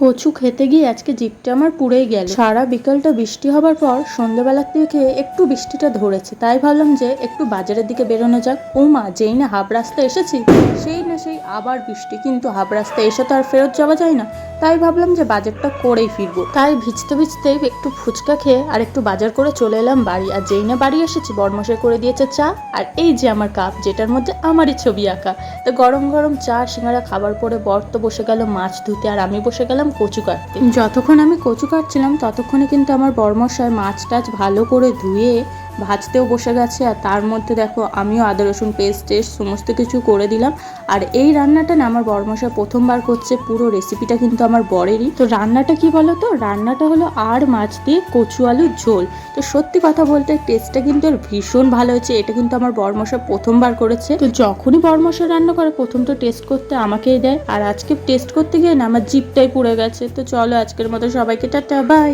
কচু খেতে গিয়ে আজকে জিপটা আমার পুড়েই গেল। সারা বিকালটা বৃষ্টি হবার পর সন্ধ্যাবেলার থেকে একটু বৃষ্টিটা ধরেছে। তাই ভাবলাম যে একটু বাজারের দিকে বেরোনো যাক। ও মা, যেই না হাফ রাস্তা এসেছি, সেই না সেই আবার বৃষ্টি। কিন্তু হাফ রাস্তা এসে তো আর ফেরত যাওয়া যায় না। তাই ভাবলাম যে বাজারটা করেই ফিরবো। তাই ভিজতে ভিজতে একটু ফুচকা খেয়ে আর একটু বাজার করে চলে এলাম বাড়ি। আর যেই না বাড়ি এসেছি বর্মশাই করে দিয়েছে চা আর এই যে আমার কাপ, যেটার মধ্যে আমারই ছবি আঁকা। তো গরম গরম চা, সিঙ্গারা খাবার পরে বর তো বসে গেল মাছ ধুতে আর আমি বসে গেলাম কচু কাটতে। যতক্ষণ আমি কচু কাটছিলাম, ততক্ষণে কিন্তু আমার বর্মশায় মাছ টাছ ভালো করে ধুয়ে ভাজতেও বসে গেছে আর তার মধ্যে দেখো আমিও আদা, রসুন পেস্ট টেস্ট সমস্ত কিছু করে দিলাম। আর এই রান্নাটা না আমার বর্মশাই প্রথমবার করছে, পুরো রেসিপিটা কিন্তু আমার বরেরই। তো রান্নাটা কি বলো তো রান্নাটা হলো আর মাছ দিয়ে কচু আলুর ঝোল। তো সত্যি কথা বলতে টেস্টটা কিন্তু এর ভীষণ ভালো হয়েছে, এটা কিন্তু আমার বর্মশা প্রথমবার করেছে। তো যখনই বর্মশা রান্না করে, প্রথম তো টেস্ট করতে আমাকেই দেয়। আর আজকে টেস্ট করতে গিয়ে না আমার জিপটাই পুড়ে গেছে। তো চলো আজকের মতো সবাইকে টাটা বাই